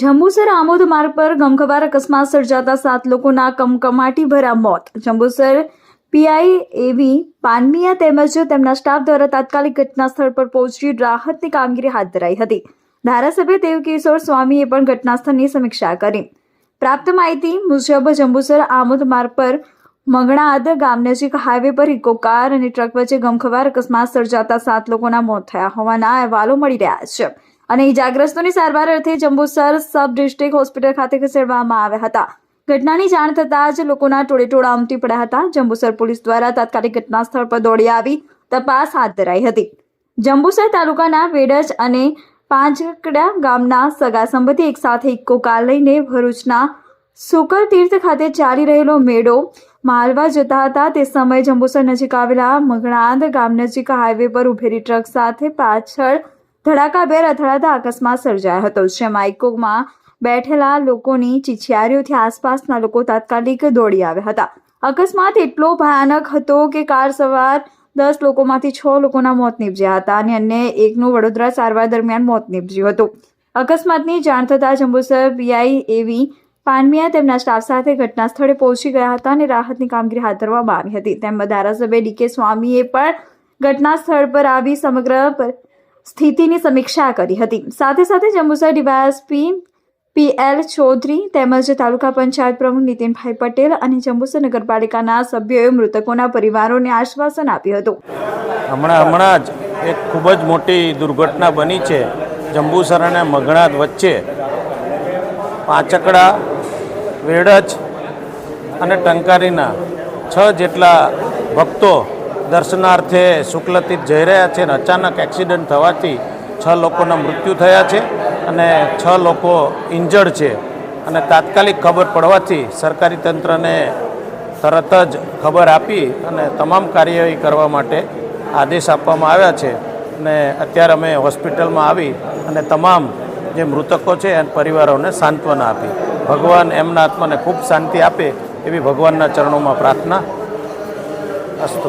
જંબુસર આમોદ માર્ગ પર ગમખવાર અકસ્માત સર્જાતા સાત લોકોના કમકમાટી ભર્યા મોત. જંબુસર પીઆઈ એવી પાનમિયા તેમજ તેમના સ્ટાફ દ્વારા તાત્કાલિક ઘટના સ્થળ પર પહોંચી રાહતની કામગીરી હાથ ધરાઈ હતી. ધારાસભ્ય દેવકિશોર સ્વામીએ પણ ઘટના સ્થળની સમીક્ષા કરી. પ્રાપ્ત માહિતી મુજબ જંબુસર આમોદ માર્ગ પર મંગણાદ ગામ નજીક હાઈવે પર ઇકો કાર અને ટ્રક વચ્ચે ગમખવાર અકસ્માત સર્જાતા સાત લોકોના મોત થયા હોવાના અહેવાલો મળી રહ્યા છે. અને ઇજાગ્રસ્તોની સારવાર અર્થે જંબુસર સબ ડિસ્ટ્રિક્ટ હોસ્પિટલ ખાતે ખસેડવામાં આવ્યા હતા. ઘટનાની જાણ થતાં જ લોકોના ટોળેટોળા ઉમટી પડ્યા હતા. જંબુસર પોલીસ દ્વારા તાત્કાલિક ઘટના સ્થળ પર દોડી આવી, તપાસ હાથ ધરાઈ હતી. જંબુસર તાલુકાના વેડજ અને પાંચકડા ગામના સગા સંબંધી એક સાથે ઇકો કાર લઈને ભરૂચના સુકર તીર્થ ખાતે ચાલી રહેલો મેળો માલવા જતા હતા. તે સમયે જંબુસર નજીક આવેલા મગણાંદ ગામ નજીક હાઈવે પર ઉભેલી ટ્રક સાથે પાછળ ધડાકાભેર અથડાતા અકસ્માત સર્જાયો હતો, જેમાં બેઠેલા લોકોની ચીચિયારીઓથી આસપાસના લોકો તાત્કાલિક દોડી આવ્યા હતા. અકસ્માત એટલો ભયાનક હતો કે કાર સવાર દસ લોકોમાંથી છ લોકોના મોત નીપજ્યા હતા અને અન્ય એકનું વડોદરા સારવાર દરમિયાન મોત નીપજ્યું હતું. અકસ્માતની જાણ થતાં જંબુસર પીઆઈ એવી પાનમિયા તેમના સ્ટાફ સાથે ઘટના સ્થળે પહોંચી ગયા હતા અને રાહતની કામગીરી હાથ ધરવામાં આવી હતી. તેમજ ધારાસભ્ય ડીકે સ્વામીએ પણ ઘટના સ્થળ પર આવી સમગ્ર પર- સ્થિતિની સમીક્ષા કરી હતી. સાથે સાથે જંબુસર ડીવાયએસપી પીએલ ચૌધરી તેમજ તાલુકા પંચાયત પ્રમુખ નીતિનભાઈ પટેલ અને જંબુસર નગરપાલિકાના સભ્યોએ મૃતકોના પરિવારોને આશ્વાસન આપ્યું હતું. હમણાં હમણાં જ એક ખૂબ જ મોટી દુર્ઘટના બની છે. જંબુસર અને મગણાદ વચ્ચે પાંચકડા, વેડજ અને ટંકારીના છ જેટલા ભક્તો દર્શનાર્થે શુક્લતીર્થ જઈ રહ્યા છે અને અચાનક એક્સિડન્ટ થવાથી છ લોકોના મૃત્યુ થયા છે અને છ લોકો ઇન્જર્ડ છે. અને તાત્કાલિક ખબર પડવાથી સરકારી તંત્રને તરત જ ખબર આપી અને તમામ કાર્યવાહી કરવા માટે આદેશ આપવામાં આવ્યા છે. અને અત્યારે અમે હોસ્પિટલમાં આવી અને તમામ જે મૃતકો છે એ પરિવારોને સાંત્વના આપી. ભગવાન એમના આત્માને ખૂબ શાંતિ આપે એવી ભગવાનના ચરણોમાં પ્રાર્થના અસ્તુ